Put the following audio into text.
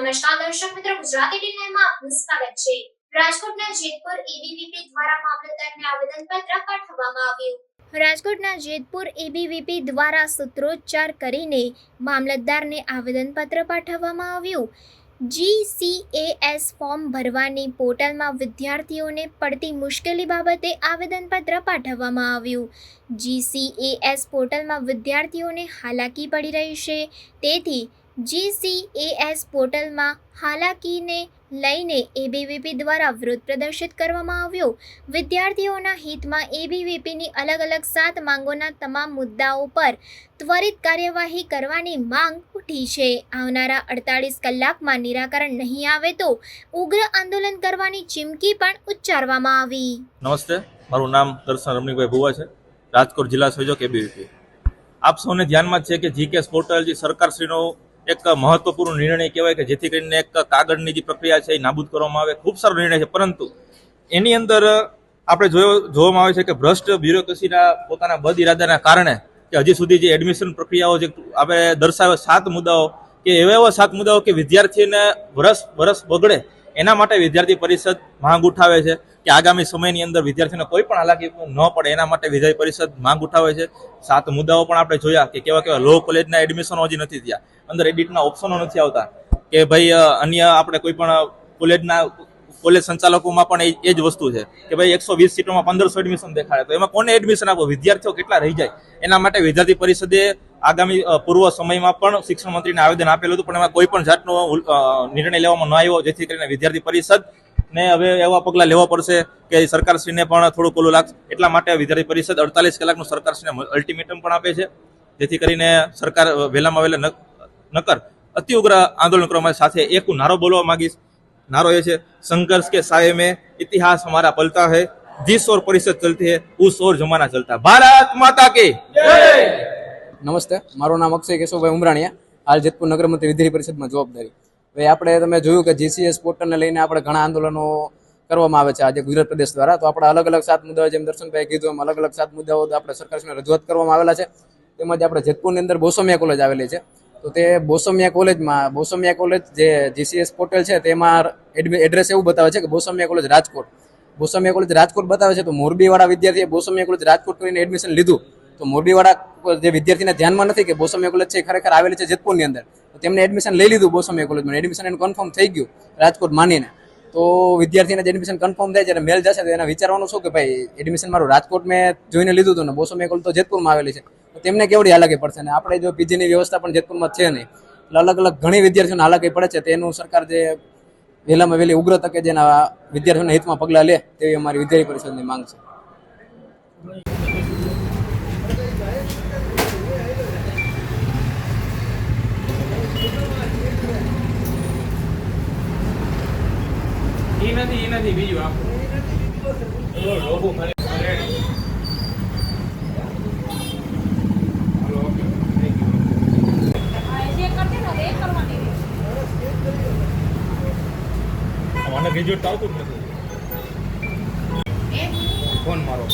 નમસ્કાર દર્શક મિત્રો, ગુજરાતી ટીવીમાં આપનું સ્વાગત છે. રાજકોટના જેતપુર એબીવીપી દ્વારા મામલતદારને આવેદનપત્ર પાઠવવામાં આવ્યું. રાજકોટના જેતપુર એબીવીપી દ્વારા સૂત્રોચ્ચાર કરીને મામલતદારને આવેદનપત્ર પાઠવવામાં આવ્યું. જીસીએએસ ફોર્મ ભરવાની પોર્ટલમાં વિદ્યાર્થીઓને પડતી મુશ્કેલી બાબતે આવેદનપત્ર પાઠવવામાં આવ્યું. જીસીએએસ પોર્ટલમાં વિદ્યાર્થીઓને હાલાકી પડી રહી છે. તેથી જીસીએએસ પોર્ટલમાં હાલાકીને લઈને એબીવીપી દ્વારા વિરોધ પ્રદર્શિત કરવામાં આવ્યો. વિદ્યાર્થીઓના હિતમાં એબીવીપીની અલગ અલગ સાત માંગોના તમામ મુદ્દાઓ પર ત્વરિત કાર્યવાહી કરવાની માંગ ઉઠી છે. આવનારા અડતાળીસ કલાકમાં નિરાકરણ નહીં આવે તો ઉગ્ર આંદોલન કરવાની ચીમકી પણ ઉચ્ચારવામાં આવી. નમસ્તે, મારું નામ દર્શન રમણીભાઈ ભુવા છે, રાજકોટ જિલ્લા સંયોજક એબીવીપી. આપ સૌને ધ્યાનમાં છે કે જીકેસ પોર્ટલ જે સરકારશ્રીનો એક મહત્વપૂર્ણ નિર્ણય કહેવાય કે જેથી કરીને એક કાગળની જે પ્રક્રિયા છે એ નાબૂદ કરવામાં આવે. ખૂબ સારો નિર્ણય છે. પરંતુ એની અંદર આપણે જોયો, જોવામાં આવે છે કે ભ્રષ્ટ બ્યુરોક્રેસીના પોતાના બદ ઇરાદાના કારણે કે હજી સુધી જે એડમિશન પ્રક્રિયાઓ જે આપણે દર્શાવે સાત મુદ્દાઓ કે એવા એવા સાત મુદ્દાઓ કે વિદ્યાર્થીને વરસ વરસ બગડે એના માટે વિદ્યાર્થી પરિષદ માંગ ઉઠાવે છે. કે આગામી સમયની અંદર વિદ્યાર્થીઓને કોઈ પણ હાલાકી ન પડે એના માટે વિદ્યાર્થી પરિષદ માંગ ઉઠાવે છે. સાત મુદ્દાઓ પણ આપણે જોયા કે કેવા કેવા લો કોલેજના એડમિશનો હજી નથી થયા. અંદર એડિટના ઓપ્શનો નથી આવતા. કે ભાઈ અન્ય આપણે કોઈ પણ કોલેજના કોલેજ સંચાલકોમાં પણ એ જ વસ્તુ છે. કે ભાઈ, એકસો વીસ સીટોમાં પંદરસો એડમિશન દેખાડે. તો એમાં કોને એડમિશન આપો? વિદ્યાર્થીઓ કેટલા રહી જાય? એના માટે વિદ્યાર્થી પરિષદે આગામી પૂર્વ સમયમાં પણ શિક્ષણ મંત્રીને આવેદન આપેલું હતું, પણ એમાં કોઈ પણ જાતનો નિર્ણય લેવામાં ન આવ્યો, જેથી કરીને વિદ્યાર્થી પરિષદ ને હવે એવા પગલાં લેવા પડશે કે સરકારશ્રીને પણ થોડુંક ઓલું લાગશે એટલા માટે વિદ્યાર્થી પરિષદ અડતાલીસ કલાકનું સરકારશ્રીને અલ્ટિમેટમ પણ આપે છે જેથી કરીને સરકાર અ, વહેલામાં વહેલા ન- નકર અતિ ઉગ્ર આંદોલન કરવા સાથે એક હું નારો બોલવા માંગીશ नारो ये है संघर्ष के साय में इतिहास हमारा पलता है जिस ओर परिषद चलती है उस ओर जमाना चलता है भारत माता की નમસ્તે મારું નામ અક્ષય કેશવભાઈ ઉમરાણીયા હાલ જેતપુર નગર મંત્રી વિધાયી પરિષદમાં જવાબદારી હવે આપણે તમે જોયું કે જીસીએસ પોર્ટલને લઈને આપણે ઘણા આંદોલનો કરવામાં આવે છે આજે ગુજરાત પ્રદેશ દ્વારા. તો આપણે અલગ અલગ સાત મુદ્દાઓ જેમ દર્શનભાઈ કીધું, એમ અલગ અલગ સાત મુદ્દાઓ આપણે સરકારશ્રીને રજૂઆત કરવામાં આવેલા છે. તેમજ આપણે જેતપુરની અંદર બોસમિયા કોલેજ આવેલી છે. તો તે બોસમિયા કોલેજમાં બોસમિયા કોલેજ જે જીસીએસ પોર્ટલ છે, તેમાં એડ્રેસ એવું બતાવે છે કે બોસમિયા કોલેજ રાજકોટ. બોસમિયા કોલેજ રાજકોટ બતાવે છે, તો મોરબીવાળા વિદ્યાર્થીએ બોસમિયા કોલેજ રાજકોટ કરીને એડમિશન લીધું. તો મોરબીવાળા જે વિદ્યાર્થીને ધ્યાનમાં નથી કે બોસમિયા કોલેજ છે ખરેખર આવેલી છે જેતપુરની અંદર. તેમને એડમિશન લઈ લીધું બોસમિયા કોલેજમાં એડમિશન એનું કન્ફર્મ થઈ ગયું, રાજકોટ માનીને. તો વિદ્યાર્થીને જે એડમિશન કન્ફર્મ થાય જ્યારે મેલ જશે તો એને વિચારવાનું શું કે ભાઈ એડમિશન મારું રાજકોટ મેં જોઈને લીધું હતું ને, બોસમિયા કોલેજ તો જેતપુરમાં આવેલી છે. તો તેમને કેવડી હાલાકી પડશે? ને આપણે જો પીજીની વ્યવસ્થા પણ જેતપુરમાં છે નહીં, એટલે અલગ અલગ ઘણી વિદ્યાર્થીઓને હાલાકી પડે છે. તેનું સરકાર જે વહેલામાં વહેલી ઉગ્ર તકે જેના વિદ્યાર્થીઓના હિતમાં પગલાં લે, તેવી અમારી વિદ્યાર્થી પરિષદની માંગ છે એ નથી એ નથી બીજું આપો લોગો ખાલી રેડી હાલો ઓકે થેન્ક યુ નથી કરતે ને એ કરવાની મને ગ્રેજ્યુએટ આવતું જ નથી. ફોન મારો.